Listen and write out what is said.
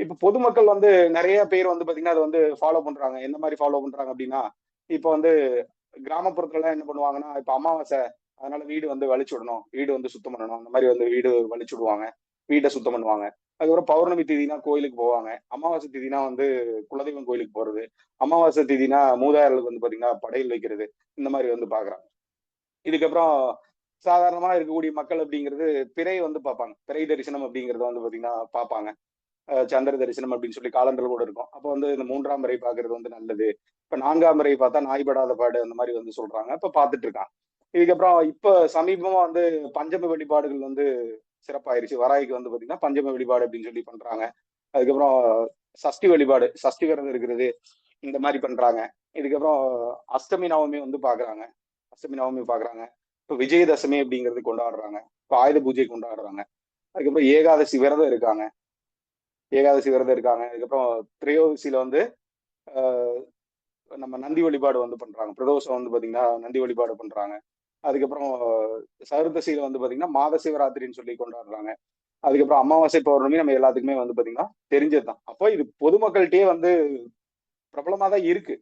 இப்ப பொதுமக்கள் வந்து நிறைய பேர் வந்து பாத்தீங்கன்னா அதை வந்து ஃபாலோ பண்றாங்க. எந்த மாதிரி ஃபாலோ பண்றாங்க அப்படின்னா இப்ப வந்து கிராமப்புறத்துல எல்லாம் என்ன பண்ணுவாங்கன்னா இப்ப அமாவாசை அதனால வீடு வந்து வலிச்சு விடணும். வீடு வந்து சுத்தம் பண்ணணும். அந்த மாதிரி வந்து வீடு வலிச்சு விடுவாங்க. வீட்டை சுத்தம் பண்ணுவாங்க. அதுக்கப்புறம் பௌர்ணமி திதினா கோயிலுக்கு போவாங்க. அமாவாசை திதினா வந்து குலதெய்வம் கோயிலுக்கு போறது. அமாவாசை திதினா மூதாயர்களுக்கு வந்து பாத்தீங்கன்னா படையல் வைக்கிறது. இந்த மாதிரி வந்து பாக்குறாங்க. இதுக்கப்புறம் சாதாரணமா இருக்கக்கூடிய மக்கள் அப்படிங்கிறது பிறை வந்து பார்ப்பாங்க. பிறை தரிசனம் அப்படிங்கறத வந்து பாத்தீங்கன்னா பார்ப்பாங்க. சந்திர தரிசனம் அப்படின்னு சொல்லி காலங்கள் கூட இருக்கும். அப்போ வந்து இந்த மூன்றாம் முறை பாக்குறது வந்து நல்லது. இப்ப நான்காம் முறை பார்த்தா நாய்படாத பாடு அந்த மாதிரி வந்து சொல்றாங்க. இப்ப பார்த்துட்டு இருக்காங்க. இதுக்கப்புறம் இப்ப சமீபமா வந்து பஞ்சம வழிபாடுகள் வந்து சிறப்பாயிருச்சு. வராய்க்கு வந்து பாத்தீங்கன்னா பஞ்சம வழிபாடு அப்படின்னு சொல்லி பண்றாங்க. அதுக்கப்புறம் சஷ்டி வழிபாடு சஷ்டி விரதம் இருக்கிறது இந்த மாதிரி பண்றாங்க. இதுக்கப்புறம் அஷ்டமி நவமி வந்து பாக்குறாங்க. அஷ்டமி நவமி பாக்குறாங்க. இப்ப விஜயதசமி அப்படிங்கிறது கொண்டாடுறாங்க. இப்ப ஆயுத பூஜை கொண்டாடுறாங்க. அதுக்கப்புறம் ஏகாதசி விரதம் இருக்காங்க. ஏகாதசி விரதம் இருக்காங்க. அதுக்கப்புறம் திரையோதசியில வந்து ஆஹ் நம்ம நந்தி வழிபாடு வந்து பண்றாங்க. பிரதோஷம் வந்து பாத்தீங்கன்னா நந்தி வழிபாடு பண்றாங்க. அதுக்கப்புறம் சருதசியில வந்து பாத்தீங்கன்னா மாத சிவராத்திரின்னு சொல்லி கொண்டாடுறாங்க. அதுக்கப்புறம் அமாவாசை பௌர்ணமி நம்ம எல்லாத்துக்குமே வந்து பாத்தீங்கன்னா தெரிஞ்சதுதான். அப்போ இது பொதுமக்கள்கிட்டயே வந்து பிரபலமா தான் இருக்கு.